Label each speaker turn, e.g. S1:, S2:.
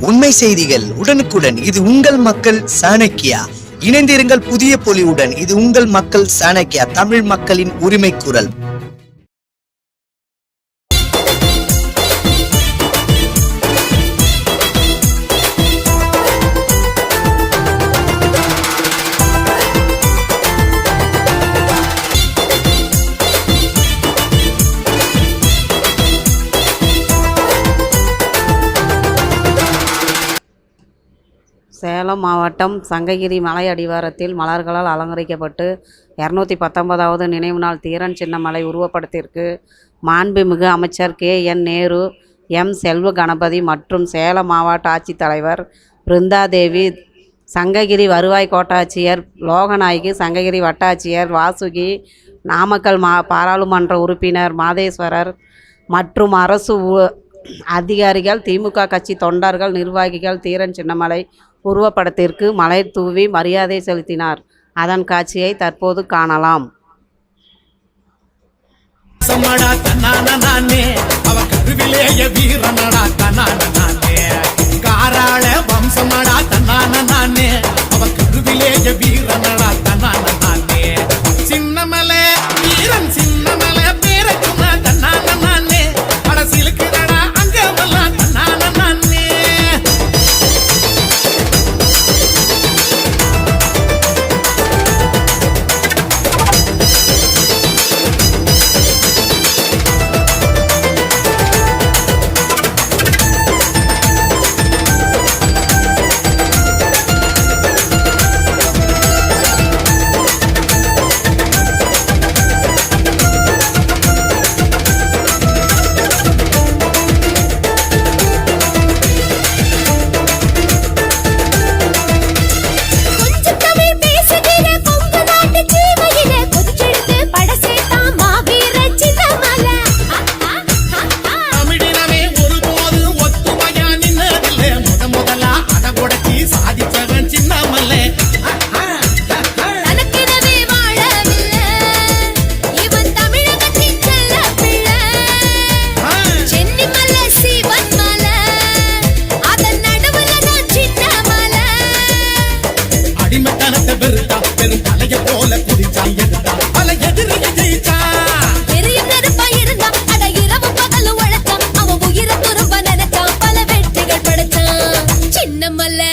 S1: உண்மை செய்திகள் உடனுக்குடன். இது உங்கள் மக்கள் சாணக்கியா. இணைந்திருங்கள் புதிய பொலிவுடன். இது உங்கள் மக்கள் சாணக்கியா. தமிழ் மக்களின் உரிமை குரல்
S2: சேலம் மாவட்டம் சங்ககிரி மலை அடிவாரத்தில் மலர்களால் அலங்கரிக்கப்பட்டு இரநூத்தி பத்தொன்பதாவது நினைவு நாள் தீரன் சின்னமலை உருவப்படத்திற்கு மாண்புமிகு அமைச்சர் K N Nehru M Selva Ganapathi மற்றும் சேலம் மாவட்ட ஆட்சித்தலைவர் பிருந்தாதேவி சங்ககிரி வருவாய் கோட்டாட்சியர் லோகநாயகி சங்ககிரி வட்டாட்சியர் வாசுகி நாமக்கல் மா பாராளுமன்ற உறுப்பினர் மாதேஸ்வரர் மற்றும் அரசு அதிகாரிகள் திமுக கட்சி தொண்டர்கள் நிர்வாகிகள் தீரன் சின்னமலை உருவப்படத்திற்கு மலர் தூவி மரியாதை செலுத்தினார். அதன் காட்சியை தற்போது காணலாம்.
S3: காராள வம்சமடா ஞானத்தை வெறுத்தா பெரும் தலைய போல குதிச்சா எடுத்தா பல எதிரிய ஜெயிச்சா.
S4: பெரிய நெருப்பா இருந்தா அட இரவு பகலும் உழைச்சா அவன் உயிரை துரும்ப நினைச்சா பல வெற்றிகள் படைச்சான் சின்ன மலை